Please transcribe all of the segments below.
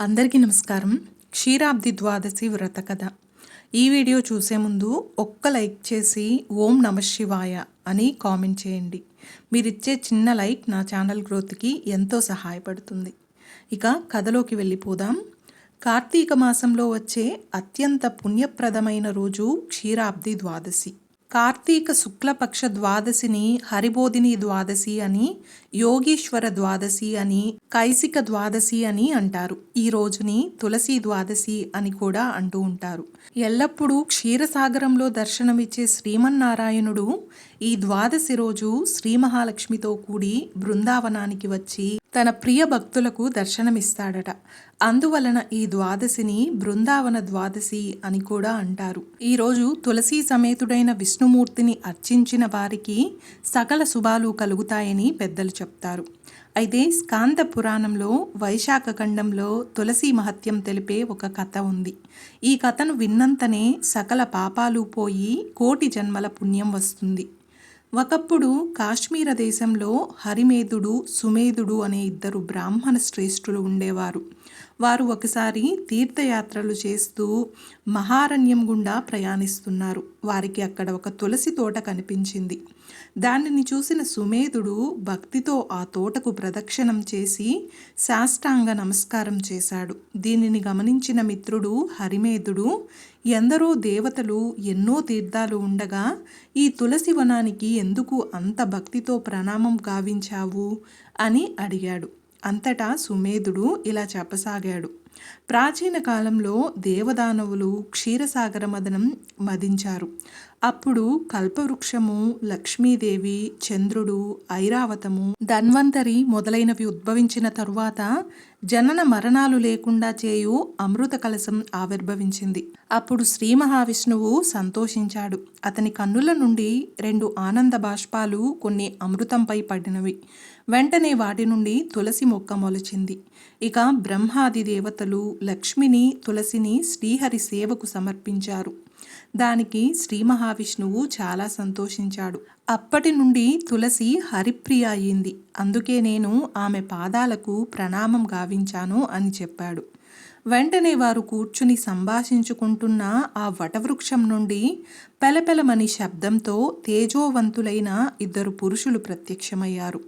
అందరికీ నమస్కారం. క్షీరాబ్ది ద్వాదశి వ్రత కథ. ఈ వీడియో చూసే ముందు ఒక్క లైక్ చేసి ఓం నమ శివాయ అని కామెంట్ చేయండి. మీరిచ్చే చిన్న లైక్ నా ఛానల్ గ్రోత్కి ఎంతో సహాయపడుతుంది. ఇక కథలోకి వెళ్ళిపోదాం. కార్తీక మాసంలో వచ్చే అత్యంత పుణ్యప్రదమైన రోజు క్షీరాబ్ది ద్వాదశి. కార్తీక శుక్లపక్ష ద్వాదశిని హరిబోధిని ద్వాదశి అని యోగీశ్వర ద్వాదశి అని కైసిక ద్వాదశి అని అంటారు. ఈ రోజుని తులసి ద్వాదశి అని కూడా అంటూ ఉంటారు. ఎల్లప్పుడూ క్షీరసాగరంలో దర్శనమిచ్చే శ్రీమన్నారాయణుడు ఈ ద్వాదశి రోజు శ్రీ మహాలక్ష్మితో కూడి బృందావనానికి వచ్చి తన ప్రియ భక్తులకు దర్శనమిస్తాడట. అందువలన ఈ ద్వాదశిని బృందావన ద్వాదశి అని కూడా అంటారు. ఈరోజు తులసి సమేతుడైన విష్ణుమూర్తిని అర్చించిన వారికి సకల శుభాలు కలుగుతాయని పెద్దలు చెప్తారు. అయితే స్కాంద పురాణంలో వైశాఖ ఖండంలో తులసి మహత్యం తెలిపే ఒక కథ ఉంది. ఈ కథను విన్నంతనే సకల పాపాలు పోయి కోటి జన్మల పుణ్యం వస్తుంది. ఒకప్పుడు కాశ్మీర దేశంలో హరిమేధుడు సుమేధుడు అనే ఇద్దరు బ్రాహ్మణ శ్రేష్ఠులు ఉండేవారు. వారు ఒకసారి తీర్థయాత్రలు చేస్తూ మహారణ్యం గుండా ప్రయాణిస్తున్నారు. వారికి అక్కడ ఒక తులసి తోట కనిపించింది. దానిని చూసిన సుమేధుడు భక్తితో ఆ తోటకు ప్రదక్షిణం చేసి శాష్టాంగ నమస్కారం చేశాడు. దీనిని గమనించిన మిత్రుడు హరిమేధుడు ఎందరో దేవతలు ఎన్నో తీర్థాలు ఉండగా ఈ తులసి వనానికి ఎందుకు అంత భక్తితో ప్రణామం గావించావు? అని అడిగాడు. అంతటా సుమేధుడు ఇలా చెప్పసాగాడు. ప్రాచీన కాలంలో దేవదానవులు క్షీరసాగర మదనం మదించారు. అప్పుడు కల్పవృక్షము లక్ష్మీదేవి చంద్రుడు ఐరావతము ధన్వంతరి మొదలైనవి ఉద్భవించిన తరువాత జనన మరణాలు లేకుండా చేయు అమృత కలశం ఆవిర్భవించింది. అప్పుడు శ్రీ మహావిష్ణువు సంతోషించాడు. అతని కన్నుల నుండి రెండు ఆనంద బాష్పాలు కొన్ని అమృతంపై పడినవి. వెంటనే వాటి నుండి తులసి మొక్క మొలిచింది. ఇక బ్రహ్మాది దేవతలు లక్ష్మిని తులసిని శ్రీహరి సేవకు సమర్పించారు. దానికి శ్రీ మహావిష్ణువు చాలా సంతోషించాడు. అప్పటి నుండి తులసి హరిప్రియ అయింది. అందుకే నేను ఆమె పాదాలకు ప్రణామం గావించాను అని చెప్పాడు. వెంటనే వారు కూర్చుని సంభాషించుకుంటున్న ఆ వటవృక్షం నుండి పెలపెలమని శబ్దంతో తేజోవంతులైన ఇద్దరు పురుషులు ప్రత్యక్షమయ్యారు.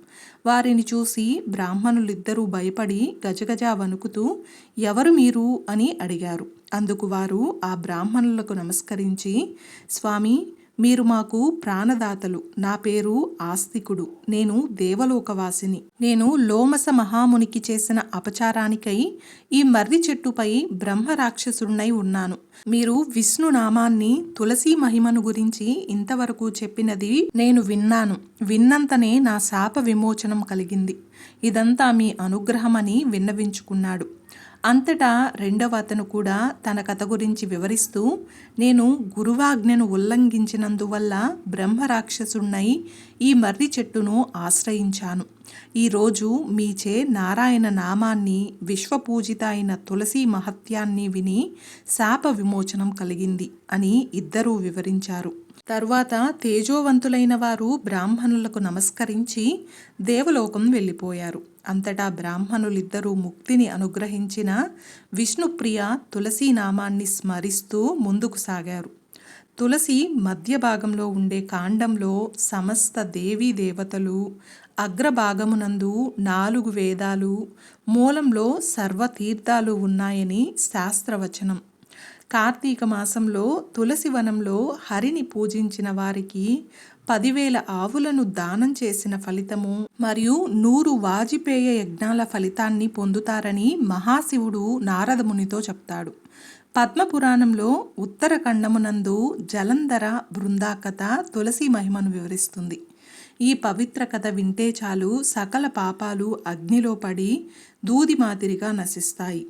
వారిని చూసి బ్రాహ్మణులిద్దరూ భయపడి గజగజ వణుకుతూ ఎవరు మీరు? అని అడిగారు. అందుకు వారు ఆ బ్రాహ్మణులకు నమస్కరించి స్వామి మీరు మాకు ప్రాణదాతలు. నా పేరు ఆస్తికుడు. నేను దేవలోకవాసిని. నేను లోమస మహామునికి చేసిన అపచారానికై ఈ మర్రి చెట్టుపై బ్రహ్మరాక్షసుడినై ఉన్నాను. మీరు విష్ణు నామాన్ని తులసి మహిమను గురించి ఇంతవరకు చెప్పినది నేను విన్నాను. విన్నంతనే నా శాప విమోచనం కలిగింది. ఇదంతా మీ అనుగ్రహమని విన్నవించుకున్నాడు. అంతటా రెండవ అతను కూడా తన కథ గురించి వివరిస్తూ నేను గురువాజ్ఞను ఉల్లంఘించినందువల్ల బ్రహ్మరాక్షసున్నై ఈ మర్రి చెట్టును ఆశ్రయించాను. ఈరోజు మీచే నారాయణ నామాన్ని విశ్వపూజిత అయిన తులసి మహత్యాన్ని విని శాప విమోచనం కలిగింది అని ఇద్దరూ వివరించారు. తరువాత తేజోవంతులైన వారు బ్రాహ్మణులకు నమస్కరించి దేవలోకం వెళ్ళిపోయారు. అంతటా బ్రాహ్మణులిద్దరూ ముక్తిని అనుగ్రహించిన విష్ణుప్రియ తులసీ నామాన్ని స్మరిస్తూ ముందుకు సాగారు. తులసి మధ్య భాగంలో ఉండే కాండంలో సమస్త దేవీ దేవతలు అగ్రభాగమునందు నాలుగు వేదాలు మూలంలో సర్వతీర్థాలు ఉన్నాయని శాస్త్రవచనం. కార్తీక మాసంలో తులసి వనంలో హరిని పూజించిన వారికి పదివేల ఆవులను దానం చేసిన ఫలితము. మరియు నూరు వాజిపేయ యజ్ఞాల ఫలితాన్ని పొందుతారని మహాశివుడు నారదమునితో చెప్తాడు. పద్మపురాణంలో ఉత్తరఖండమునందు జలంధర బృందాకథ తులసి మహిమను వివరిస్తుంది. ఈ పవిత్ర కథ వింటే చాలు సకల పాపాలు అగ్నిలో పడి దూది మాదిరిగా నశిస్తాయి.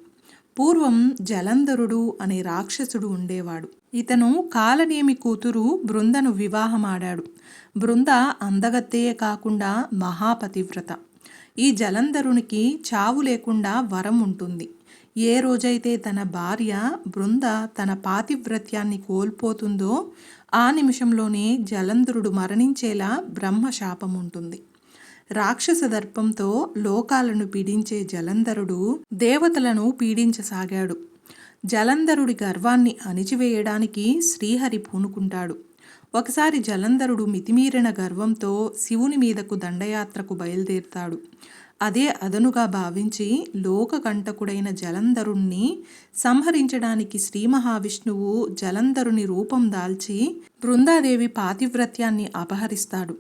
పూర్వం జలంధరుడు అనే రాక్షసుడు ఉండేవాడు. ఇతను కాలనేమి కూతురు బృందను వివాహమాడాడు. బృంద అందగత్తేయే కాకుండా మహాపతివ్రత. ఈ జలంధరునికి చావు లేకుండా వరం ఉంటుంది. ఏ రోజైతే తన భార్య బృంద తన పాతివ్రత్యాన్ని కోల్పోతుందో ఆ నిమిషంలోనే జలంధరుడు మరణించేలా బ్రహ్మశాపం ఉంటుంది రాక్షస దర్పంతో లోకాలను పీడించే జలంధరుడు దేవతలను పీడించసాగాడు. జలంధరుడి గర్వాన్ని అణిచివేయడానికి శ్రీహరి పూనుకుంటాడు. ఒకసారి జలంధరుడు మితిమీరిన గర్వంతో శివుని మీదకు దండయాత్రకు బయలుదేరుతాడు. అదే అదనుగా భావించి లోకకంటకుడైన జలంధరుణ్ణి సంహరించడానికి శ్రీ మహావిష్ణువు జలంధరుని రూపం దాల్చి బృందాదేవి పాతివ్రత్యాన్ని అపహరిస్తాడు.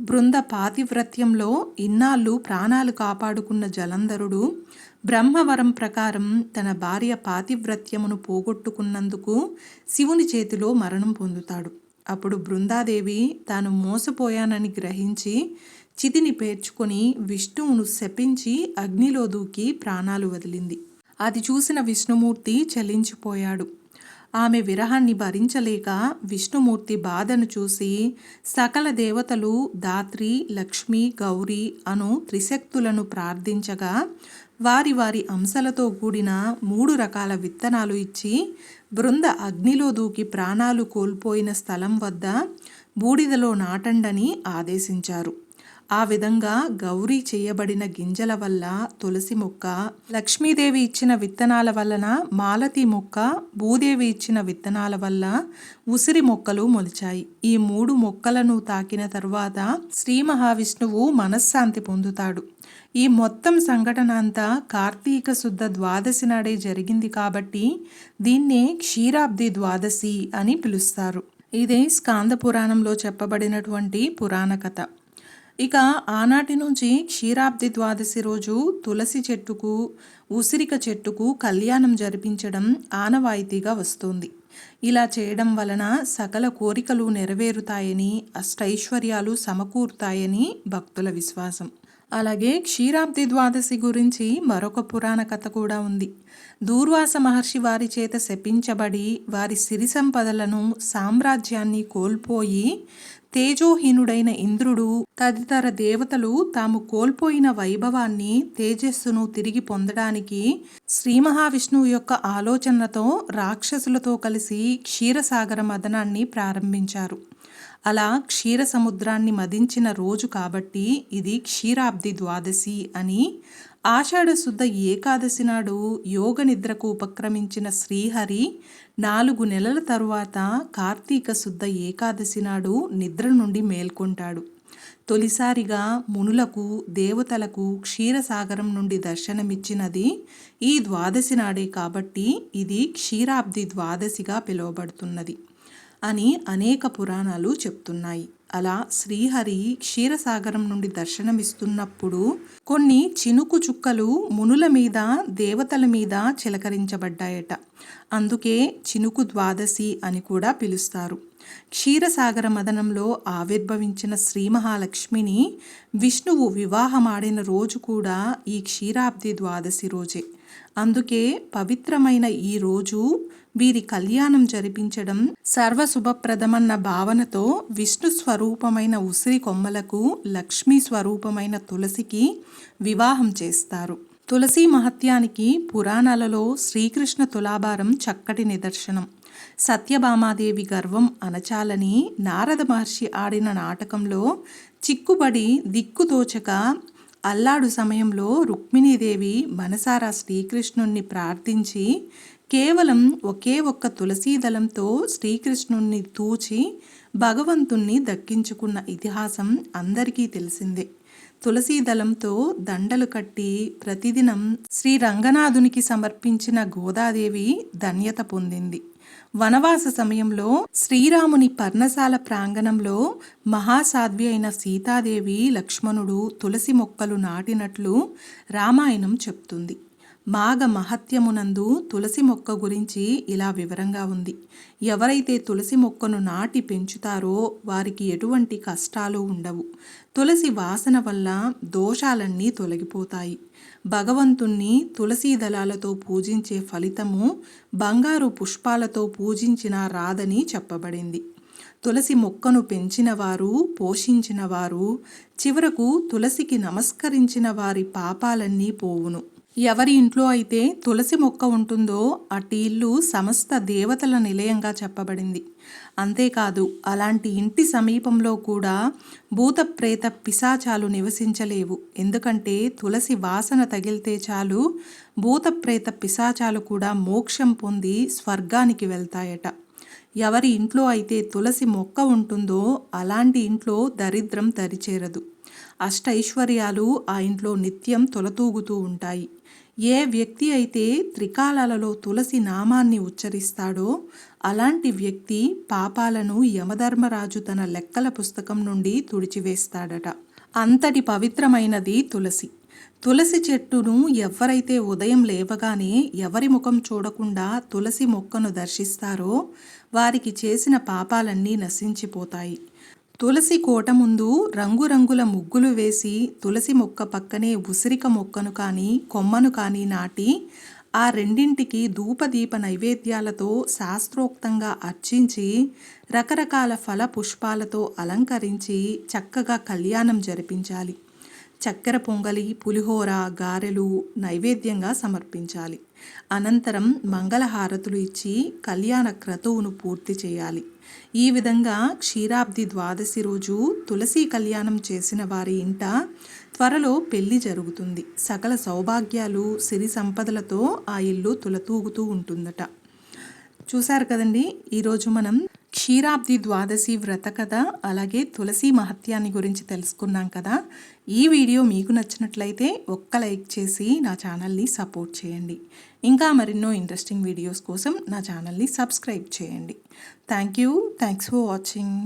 బృంద పాతివ్రత్యంలో ఇన్నాళ్ళు ప్రాణాలు కాపాడుకున్న జలంధరుడు బ్రహ్మవరం ప్రకారం తన భార్య పాతివ్రత్యమును పోగొట్టుకున్నందుకు శివుని చేతిలో మరణం పొందుతాడు. అప్పుడు బృందాదేవి తాను మోసపోయానని గ్రహించి చితిని పేర్చుకొని విష్ణువును శపించి అగ్నిలో దూకి ప్రాణాలు వదిలింది. అది చూసిన విష్ణుమూర్తి చలించిపోయాడు. ఆమె విరహాన్ని భరించలేక విష్ణుమూర్తి బాధను చూసి సకల దేవతలు దాత్రి లక్ష్మి గౌరీ అను త్రిశక్తులను ప్రార్థించగా వారి వారి అంశలతో కూడిన మూడు రకాల విత్తనాలు ఇచ్చి బృంద అగ్నిలో దూకి ప్రాణాలు కోల్పోయిన స్థలం వద్ద బూడిదలో నాటండని ఆదేశించారు. ఆ విధంగా గౌరీ చేయబడిన గింజల వల్ల తులసి మొక్క లక్ష్మీదేవి ఇచ్చిన విత్తనాల వలన మాలతి మొక్క భూదేవి ఇచ్చిన విత్తనాల వల్ల ఉసిరి మొక్కలు మొలిచాయి. ఈ మూడు మొక్కలను తాకిన తరువాత శ్రీ మహావిష్ణువు మనశ్శాంతి పొందుతాడు. ఈ మొత్తం సంఘటన అంతా కార్తీక శుద్ధ ద్వాదశి నాడే జరిగింది కాబట్టి దీన్నే క్షీరాబ్ది ద్వాదశి అని పిలుస్తారు. ఇదే స్కాంద పురాణంలో చెప్పబడినటువంటి పురాణ కథ. ఇక ఆనాటి నుంచి క్షీరాబ్ది ద్వాదశి రోజు తులసి చెట్టుకు ఉసిరిక చెట్టుకు కళ్యాణం జరిపించడం ఆనవాయితీగా వస్తుంది. ఇలా చేయడం వలన సకల కోరికలు నెరవేరుతాయని అష్టైశ్వర్యాలు సమకూరుతాయని భక్తుల విశ్వాసం. అలాగే క్షీరాబ్ది ద్వాదశి గురించి మరొక పురాణ కథ కూడా ఉంది. దూర్వాస మహర్షి వారి చేత శపించబడి వారి సిరి సంపదలను సామ్రాజ్యాన్ని కోల్పోయి తేజోహీనుడైన ఇంద్రుడు తదితర దేవతలు తాము కోల్పోయిన వైభవాన్ని తేజస్సును తిరిగి పొందడానికి శ్రీ మహావిష్ణువు యొక్క ఆలోచనలతో రాక్షసులతో కలిసి క్షీరసాగర మదనాన్ని ప్రారంభించారు. అలా క్షీర సముద్రాన్ని మదించిన రోజు కాబట్టి ఇది క్షీరాబ్ది ద్వాదశి అని ఆషాఢ శుద్ధ ఏకాదశి నాడు యోగ నిద్రకు ఉపక్రమించిన శ్రీహరి నాలుగు నెలల తరువాత కార్తీక శుద్ధ ఏకాదశి నాడు నిద్ర నుండి మేల్కొంటాడు. తొలిసారిగా మునులకు దేవతలకు క్షీరసాగరం నుండి దర్శనమిచ్చినది ఈ ద్వాదశి నాడే కాబట్టి ఇది క్షీరాబ్ది ద్వాదశిగా పిలువబడుతున్నది అని అనేక పురాణాలు చెప్తున్నాయి. అలా శ్రీహరి క్షీరసాగరం నుండి దర్శనమిస్తున్నప్పుడు కొన్ని చినుకు చుక్కలు మునుల మీద దేవతల మీద చిలకరించబడ్డాయట. అందుకే చినుకు ద్వాదశి అని కూడా పిలుస్తారు. క్షీరసాగర మదనంలో ఆవిర్భవించిన శ్రీ మహాలక్ష్మిని విష్ణువు వివాహమాడిన రోజు కూడా ఈ క్షీరాబ్ది ద్వాదశి రోజే. అందుకే పవిత్రమైన ఈ రోజు వీరి కళ్యాణం జరిపించడం సర్వశుభప్రదమన్న భావనతో విష్ణు స్వరూపమైన ఉసిరి కొమ్మలకు లక్ష్మీ స్వరూపమైన తులసికి వివాహం చేస్తారు. తులసి మహత్యానికి పురాణాలలో శ్రీకృష్ణ తులాభారం చక్కటి నిదర్శనం. సత్యభామాదేవి గర్వం అనచాలని నారద మహర్షి ఆడిన నాటకంలో చిక్కుబడి దిక్కుతోచక అల్లాడు సమయంలో రుక్మిణీదేవి మనసారా శ్రీకృష్ణుణ్ణి ప్రార్థించి కేవలం ఒకే ఒక్క తులసీదళంతో శ్రీకృష్ణుణ్ణి తూచి భగవంతుణ్ణి దక్కించుకున్న ఇతిహాసం అందరికీ తెలిసిందే. తులసీదళంతో దండలు కట్టి ప్రతిదినం శ్రీ రంగనాథునికి సమర్పించిన గోదాదేవి ధన్యత పొందింది. వనవాస సమయంలో శ్రీరాముని పర్ణశాల ప్రాంగణంలో మహాసాధ్వి అయిన సీతాదేవి లక్ష్మణుడు తులసి మొక్కలు నాటినట్లు రామాయణం చెప్తుంది. మాఘ మహత్యమునందు తులసి మొక్క గురించి ఇలా వివరంగా ఉంది. ఎవరైతే తులసి మొక్కను నాటి పెంచుతారో వారికి ఎటువంటి కష్టాలు ఉండవు. తులసి వాసన వల్ల దోషాలన్నీ తొలగిపోతాయి. భగవంతుణ్ణి తులసీ దళాలతో పూజించే ఫలితము బంగారు పుష్పాలతో పూజించిన రాదని చెప్పబడింది. తులసి మొక్కను పెంచినవారు పోషించినవారు పోషించిన వారు చివరకు తులసికి నమస్కరించిన వారి పాపాలన్నీ పోవును. ఎవరి ఇంట్లో అయితే తులసి మొక్క ఉంటుందో అటు ఇల్లు సమస్త దేవతల నిలయంగా చెప్పబడింది. అంతేకాదు అలాంటి ఇంటి సమీపంలో కూడా భూత ప్రేత పిశాచాలు నివసించలేవు. ఎందుకంటే తులసి వాసన తగిలితే చాలు భూత ప్రేత పిశాచాలు కూడా మోక్షం పొంది స్వర్గానికి వెళ్తాయట. ఎవరి ఇంట్లో అయితే తులసి మొక్క ఉంటుందో అలాంటి ఇంట్లో దరిద్రం దరిచేరదు అష్టైశ్వర్యాలు ఆ ఇంట్లో నిత్యం తొలతూగుతూ ఉంటాయి. ఏ వ్యక్తి అయితే త్రికాలాలలో తులసి నామాన్ని ఉచ్చరిస్తాడో అలాంటి వ్యక్తి పాపాలను యమధర్మరాజు తన లెక్కల పుస్తకం నుండి తుడిచివేస్తాడట. అంతటి పవిత్రమైనది తులసి. తులసి చెట్టును ఎవరైతే ఉదయం లేవగానే ఎవరి ముఖం చూడకుండా తులసి మొక్కను దర్శిస్తారో వారికి చేసిన పాపాలన్నీ నశించిపోతాయి. తులసి కోట ముందు రంగురంగుల ముగ్గులు వేసి తులసి మొక్క పక్కనే ఉసిరిక మొక్కను కానీ కొమ్మను కానీ నాటి ఆ రెండింటికి ధూపదీప నైవేద్యాలతో శాస్త్రోక్తంగా అర్చించి రకరకాల ఫల పుష్పాలతో అలంకరించి చక్కగా కళ్యాణం జరిపించాలి. చక్కెర పొంగలి పులిహోర గారెలు నైవేద్యంగా సమర్పించాలి. అనంతరం మంగళహారతులు ఇచ్చి కళ్యాణ క్రతువును పూర్తి చేయాలి. ఈ విధంగా క్షీరాబ్ది ద్వాదశి రోజు తులసి కళ్యాణం చేసిన వారి ఇంట త్వరలో పెళ్ళి జరుగుతుంది. సకల సౌభాగ్యాలు సిరి సంపదలతో ఆ ఇల్లు తులతూగుతూ ఉంటుందట. చూశారు కదండి? ఈరోజు మనం క్షీరాబ్ది ద్వాదశి వ్రత కథ అలాగే తులసి మహత్యాన్ని గురించి తెలుసుకున్నాం కదా. ఈ వీడియో మీకు నచ్చినట్లయితే ఒక్క లైక్ చేసి నా ఛానల్ని సపోర్ట్ చేయండి. ఇంకా మరెన్నో ఇంట్రెస్టింగ్ వీడియోస్ కోసం నా ఛానల్ని సబ్స్క్రైబ్ చేయండి. Thank you. Thanks for watching.